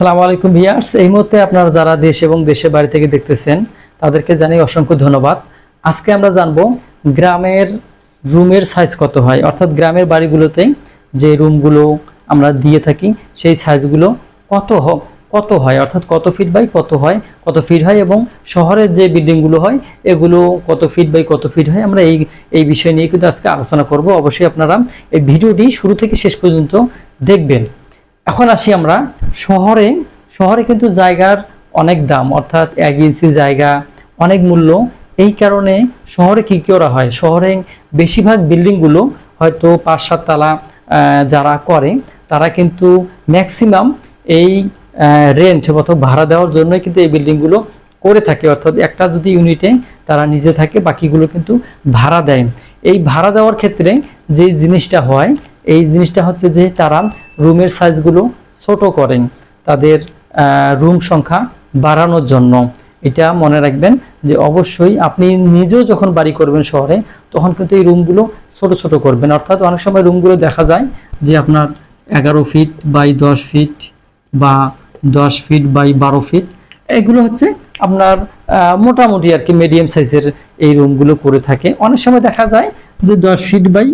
আসসালামু আলাইকুম ভিয়ার্স। এই মুহূর্তে আপনারা যারা দেশ এবং দেশের বাড়ি থেকে দেখতেছেন, তাদেরকে জানাই অসংখ্য ধন্যবাদ। আজকে আমরা জানব গ্রামের রুমের সাইজ কত হয়? অর্থাৎ গ্রামের বাড়িগুলোতে যে রুমগুলো আমরা দিয়ে থাকি, সেই সাইজগুলো কত কত হয়? অর্থাৎ কত ফিট বাই কত হয়? কত ফিট হয়? এবং শহরের যে বিল্ডিংগুলো হয়, এগুলো কত ফিট বাই কত ফিট হয়? আমরা এই এই বিষয় নিয়ে কিন্তু আজকে আলোচনা করব। অবশ্যই আপনারা এই ভিডিওটি শুরু থেকে শেষ পর্যন্ত দেখবেন। এখন আসি আমরা শহরে। শহরে কিন্তু জায়গার অনেক দাম, অর্থাৎ এক ইঞ্চি জায়গা, অনেক মূল্য। এই কারণে শহরে কি করা হয়? শহরে বেশিরভাগ বিল্ডিংগুলো হয়তো পাঁচ, সাত তালা যারা করে, তারা কিন্তু ম্যাক্সিমাম এই রেন্ট অথবা ভাড়া দেওয়ার জন্য কিন্তু এই বিল্ডিংগুলো করে থাকে। অর্থাৎ একটা যদি ইউনিটে তারা নিজে থাকে, বাকিগুলো কিন্তু ভাড়া দেয়। এই ভাড়া দেওয়ার ক্ষেত্রে যে জিনিসটা হয় এই জিনিসটা হচ্ছে যে তারা রুমের সাইজগুলো ছোট করেন। তাদের রুম সংখ্যা বাড়ানোর জন্য। এটা মনে রাখবেন যে অবশ্যই আপনি নিজেও যখন বাড়ি করবেন শহরে, তখন কিন্তু এই রুমগুলো ছোট ছোট করবেন। অর্থাৎ অনেক সময় রুমগুলো দেখা যায় যে আপনার এগারো ফিট বাই দশ ফিট বা দশ ফিট বাই বারো ফিট। এগুলো হচ্ছে আপনার মোটামুটি আর কি মিডিয়াম সাইজের এই রুমগুলো করে থাকে। অনেক সময় দেখা যায় যে দশ ফিট বাই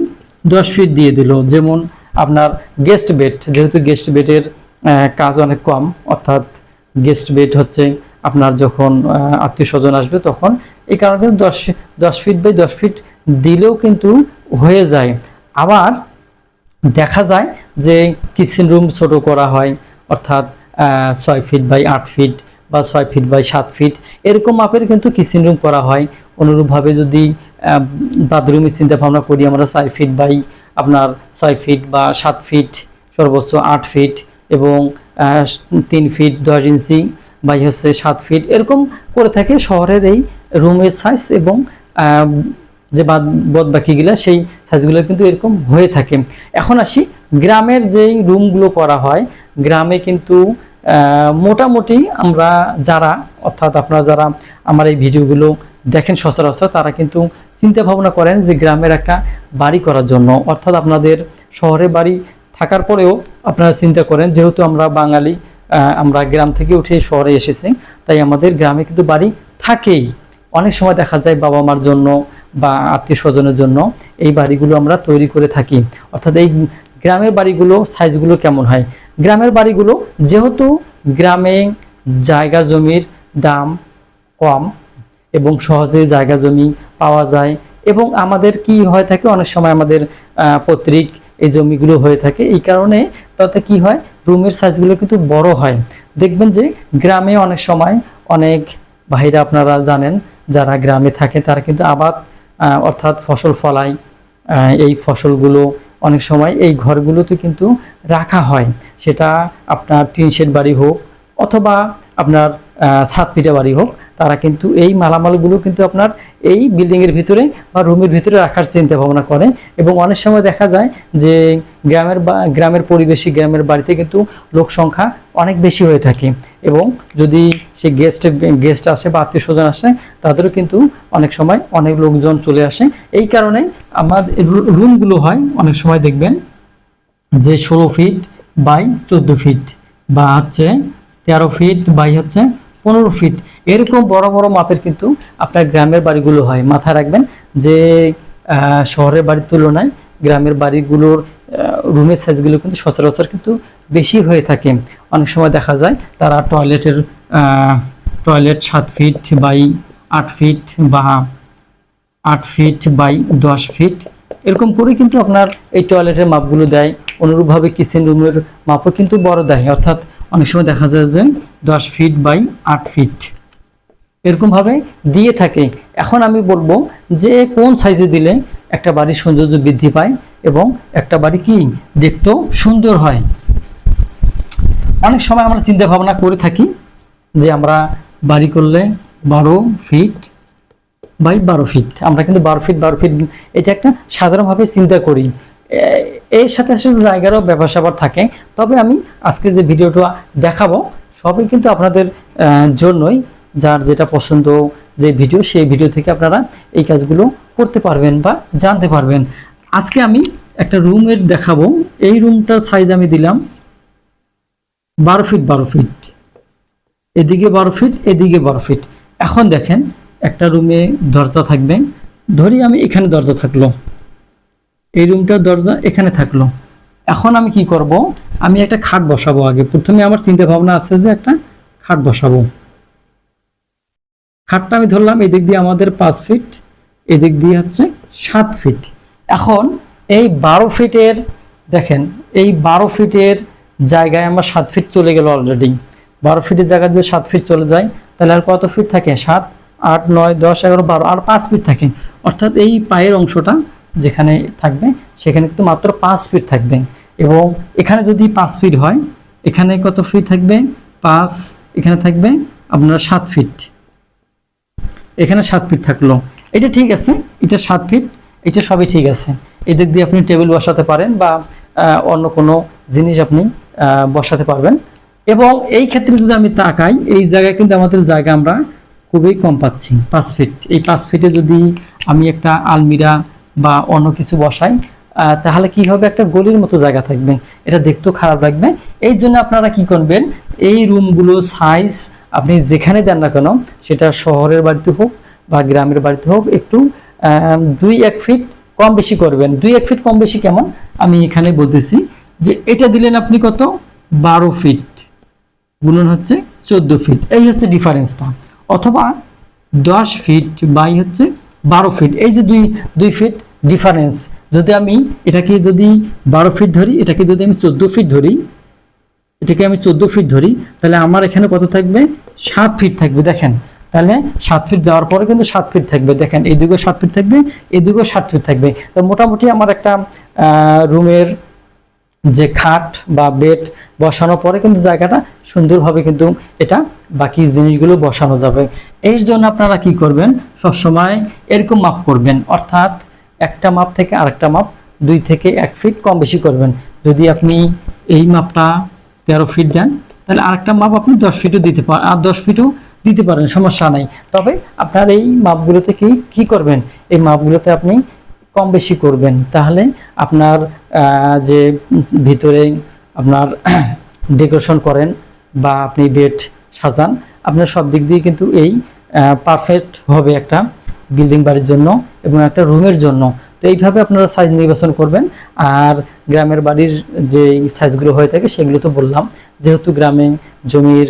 দশ ফিট দিয়ে দিল। যেমন আপনার গেস্ট বেড যেহেতু গেস্ট বেডের কাজ অনেক কম, অর্থাৎ গেস্ট বেড হচ্ছে আপনার যখন আত্মীয় স্বজন আসবে তখন এই কারণে দশ দশ ফিট বাই দশ ফিট দিলেও কিন্তু হয়ে যায়। আবার দেখা যায় যে কিচেন রুম ছোট করা হয়, অর্থাৎ ছয় ফিট বাই আট ফিট বা ছয় ফিট বাই সাত ফিট এরকম মাপের কিন্তু কিচেন রুম করা হয়। অনুরূপভাবে যদি বাথরুমের চিন্তা ভাবনা করি, আমরা ছয় ফিট বাই আপনার ছয় ফিট বা সাত ফিট সর্বোচ্চ আট ফিট এবং তিন ফিট দশ ইঞ্চি বাই হচ্ছে সাত ফিট এরকম করে থাকে শহরের এই রুমের সাইজ এবং যে বাদ, বদ বাকিগুলো, সেই সাইজগুলো কিন্তু এরকম হয়ে থাকে। এখন আসি গ্রামের যেই রুমগুলো করা হয়, গ্রামে কিন্তু মোটামুটি আমরা যারা, অর্থাৎ আপনারা যারা আমার এই ভিডিওগুলো দেখেন সচরাচর তারা কিন্তু চিন্তা ভাবনা করেন যে গ্রামের একটা বাড়ি করার জন্য। অর্থাৎ আপনাদের শহরে বাড়ি থাকার পরেও আপনারা চিন্তা করেন, যেহেতু আমরা বাঙালি আমরা গ্রাম থেকে উঠে শহরে এসেছি, তাই আমাদের গ্রামে কিন্তু বাড়ি থাকেই। অনেক সময় দেখা যায় বাবা মার জন্য বা আত্মীয় স্বজনের জন্য এই বাড়িগুলো আমরা তৈরি করে থাকি। অর্থাৎ এই গ্রামের বাড়িগুলো, সাইজগুলো কেমন হয়? গ্রামের বাড়িগুলো যেহেতু গ্রামে জায়গা জমির দাম কম এবং সহজে জায়গা জমি পাওয়া যায় এবং আমাদের কি হয়ে থাকে? অনেক সময় আমাদের পত্রিক এই জমিগুলো হয়ে থাকে। এই কারণে তাতে কি হয়? রুমের সাইজগুলো কিন্তু বড় হয়। দেখবেন যে গ্রামে অনেক সময় অনেক ভাইরা আপনারা জানেন, যারা গ্রামে থাকে তারা কিন্তু আবাদ অর্থাৎ ফসল ফলায়। এই ফসলগুলো অনেক সময় এই ঘরগুলোতে কিন্তু রাখা হয়। সেটা আপনার টিন শেড বাড়ি হোক অথবা আপনার পিঠা বাড়ি হোক। তারা কিন্তু এই মালামালগুলো কিন্তু আপনার এই বিল্ডিংয়ের ভিতরে বা রুমের ভিতরে রাখার চিন্তা ভাবনা করে এবং অনেক সময় দেখা যায় যে গ্রামের বা, গ্রামের পরিবেশী, গ্রামের বাড়িতে কিন্তু লোক সংখ্যা অনেক বেশি হয়ে থাকে এবং যদি সে গেস্ট গেস্ট আসে বা আত্মীয় স্বজন আসে, তাদেরও কিন্তু অনেক সময় অনেক লোকজন চলে আসে। এই কারণে আমাদের রু- রুমগুলো হয়, অনেক সময় দেখবেন যে ষোলো ফিট বাই চোদ্দ ফিট বা হচ্ছে তেরো ফিট বাই হচ্ছে পনেরো ফিট। এরকম বড় বড় মাপের কিন্তু আপনার গ্রামের বাড়িগুলো হয়। মাথায় রাখবেন যে শহরের বাড়ির তুলনায় গ্রামের বাড়িগুলোর রুমের সাইজগুলো কিন্তু সচরাচর কিন্তু বেশি হয়ে থাকে। অনেক সময় দেখা যায় তারা টয়লেটের টয়লেট সাত ফিট বাই আট ফিট বা আট ফিট বাই দশ ফিট এরকম করে কিন্তু আপনার এই টয়লেটের মাপগুলো দেয়। অনুরূপভাবে কিচেন রুমের মাপও কিন্তু বড় দেয়। অর্থাৎ অনেক সময় দেখা যায় যে দশ ফিট বাই আট ফিট এরকমভাবে দিয়ে থাকে। এখন আমি বলব যে কোন সাইজে দিলে একটা বাড়ির সৌন্দর্য বৃদ্ধি পায় এবং একটা বাড়ি কি দেখতেও সুন্দর হয়। অনেক সময় আমরা চিন্তা ভাবনা করে থাকি যে আমরা বাড়ি করলে বারো ফিট বাই বারো ফিট আমরা কিন্তু বারো ফিট বারো ফিট এটা একটা সাধারণভাবে চিন্তা করি। এর সাথে সাথে জায়গারও ব্যাপার স্যাপার থাকে। তবে আমি আজকে যে ভিডিওটা দেখাবো, সবই কিন্তু আপনাদের জন্যই যার যেটা পছন্দ যে ভিডিও সেই ভিডিও থেকে আপনারা এই কাজগুলো করতে পারবেন বা জানতে পারবেন। আজকে আমি একটা রুমের দেখাবো। এই রুমটার সাইজ আমি দিলাম বারো ফিট বারো ফিট এদিকে বারো ফিট এদিকে বারো ফিট এখন দেখেন, একটা রুমে দরজা থাকবে। ধরি আমি এখানে দরজা থাকল। এই রুমটার দরজা এখানে থাকল। এখন আমি কি করব? আমি একটা খাট বসাবো আগে। প্রথমে আমার চিন্তা ভাবনা আছে যে একটা খাট বসাবো। খাটটা আমি ধরলাম এদিক দিয়ে আমাদের পাঁচ ফিট এদিক দিয়ে হচ্ছে সাত ফিট এখন এই বারো ফিটের দেখেন, এই বারো ফিটের জায়গায় আমার সাত ফিট চলে গেল অলরেডি বারো ফিটের জায়গায় যদি সাত ফিট চলে যায় তাহলে আর কত ফিট থাকে? সাত, আট, নয়, দশ, এগারো, বারো, আর পাঁচ ফিট থাকে। অর্থাৎ এই পায়ের অংশটা যেখানে থাকবে, সেখানে কিন্তু মাত্র পাঁচ ফিট থাকবে। এবং এখানে যদি পাঁচ ফিট হয়, এখানে কত ফিট থাকবে? পাঁচ, এখানে থাকবে আপনার সাত ফিট এখানে সাত ফিট থাকল। এটা ঠিক আছে, এটা সাত ফিট এটা সবই ঠিক আছে। এদিক দিয়ে আপনি টেবিল বসাতে পারেন বা অন্য কোনো জিনিস আপনি বসাতে পারবেন। এবং এই ক্ষেত্রে যদি আমি তাকাই, এই জায়গায় কিন্তু আমাদের জায়গা আমরা খুবই কম পাচ্ছি, পাঁচ ফিট এই পাঁচ ফিটে যদি আমি একটা আলমিরা বা অন্য কিছু বসাই তাহলে কি হবে? একটা গলির মতো জায়গা থাকবে। এটা দেখতেও খারাপ লাগবে। এই জন্য আপনারা কি করবেন? এই রুমগুলো সাইজ আপনি যেখানে দেন না কেন, সেটা শহরের বাড়িতে হোক বা গ্রামের বাড়িতে হোক, একটু দুই এক ফিট কম বেশি করবেন। দুই এক ফিট কম বেশি কেমন? আমি এখানে বলতেছি যে এটা দিলেন আপনি কত? বারো ফিট গুণন হচ্ছে চোদ্দ ফিট এই হচ্ছে ডিফারেন্সটা অথবা দশ ফিট বাই হচ্ছে বারো ফিট এই যে দুই দুই ফিট ডিফারেন্স যদি আমি এটাকে যদি বারো ফিট ধরি, এটাকে যদি আমি চোদ্দ ফিট ধরি, এটাকে আমি চোদ্দ ফিট ধরি, তাহলে আমার এখানে কত থাকবে? সাত ফিট থাকবে, দেখেন। তাহলে সাত ফিট যাওয়ার পরে কিন্তু সাত ফিট থাকবে। দেখেন এদিকেও সাত ফিট থাকবে এদিকেও সাত ফিট থাকবে। তো মোটামুটি আমার একটা রুমের যে খাট বা বেড বসানোর পরে কিন্তু জায়গাটা সুন্দরভাবে কিন্তু এটা বাকি জিনিসগুলো বসানো যাবে। এর জন্য আপনারা কি করবেন? সবসময় এরকম মাপ করবেন। অর্থাৎ একটা মাপ থেকে আরেকটা মাপ, দুই থেকে এক ফিট কম বেশি করবেন। যদি আপনি এই মাপটা তেরো ফিট দেন তাহলে আরেকটা মাপ আপনি দশ ফিটও দিতে পারেন আর দশ ফিটও দিতে পারেন, সমস্যা নাই। তবে আপনার এই মাপগুলোতে কি কি করবেন? এই মাপগুলোতে আপনি কম বেশি করবেন। তাহলে আপনার যে ভিতরে আপনার ডেকোরেশন করেন বা আপনি বেড সাজান, আপনার সব দিক দিয়ে কিন্তু এই পারফেক্ট হবে একটা বিল্ডিং বাড়ির জন্য এবং একটা রুমের জন্য। তো এইভাবে আপনারা সাইজ নির্বাচন করবেন। আর গ্রামের বাড়ির যে সাইজগুলো হয়ে থাকে সেগুলো তো বললাম, যেহেতু গ্রামে জমির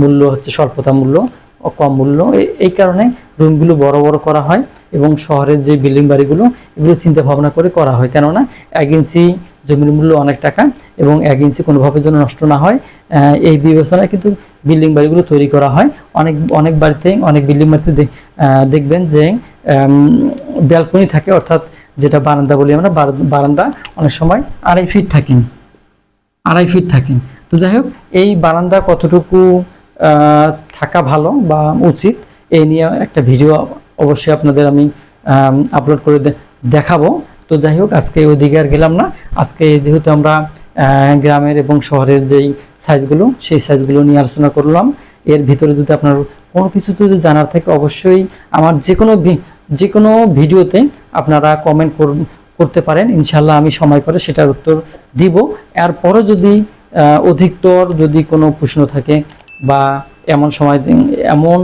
মূল্য হচ্ছে স্বল্পতা মূল্য কম মূল্য এই কারণে রুমগুলো বড় বড় করা হয় এবং শহরের যে বিল্ডিং বাড়িগুলো, এগুলো চিন্তা ভাবনা করে করা হয়। কেননা এক ইঞ্চি জমির মূল্য অনেক টাকা এবং এক ইঞ্চি কোনোভাবে যেন নষ্ট না হয়। এই বিবেচনায় কিন্তু বিল্ডিং বাড়িগুলো তৈরি করা হয়। অনেক অনেক বাড়িতে, অনেক বিল্ডিং বাড়িতে দেখবেন যে ব্যালকনি থাকে, অর্থাৎ যেটা বারান্দা বলি আমরা বারান- বারান্দা অনেক সময় আড়াই ফিট থাকে, আড়াই ফিট থাকে। তো যাই হোক, এই বারান্দা কতটুকু থাকা ভালো বা উচিত এই নিয়ে একটা ভিডিও অবশ্যই আপনাদের আমি আপলোড করে দেখাবো। তো যাই হোক, আজকে ওইদিকে আর গেলাম না। আজকে যেহেতু আমরা গ্রামের এবং শহরের যেই সাইজগুলো সেই সাইজগুলো নিয়ে আলোচনা করলাম। এর ভিতরে যদি আপনার কোনো কিছু যদি জানার থাকে, অবশ্যই আমার যে কোনো যে কোনো ভিডিওতে আপনারা কমেন্ট করতে পারেন। ইনশাল্লাহ আমি সময় করে সেটার উত্তর দিব। এরপরও যদি অধিকতর যদি কোনো প্রশ্ন থাকে বা এমন সময় এমন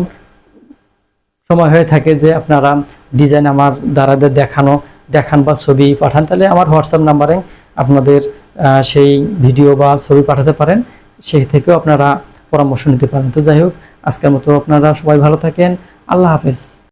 সময় হয়ে থাকে যে আপনারা ডিজাইন আমার দ্বারা দেখানো, দেখান বা ছবি পাঠান, তাহলে আমার হোয়াটসঅ্যাপ নাম্বারে আপনাদের সেই ভিডিও বা ছবি পাঠাতে পারেন। সেই থেকেও আপনারা পরামর্শ নিতে পারেন। তো যাই হোক, আজকের মতো আপনারা সবাই ভালো থাকেন। আল্লাহ হাফেজ।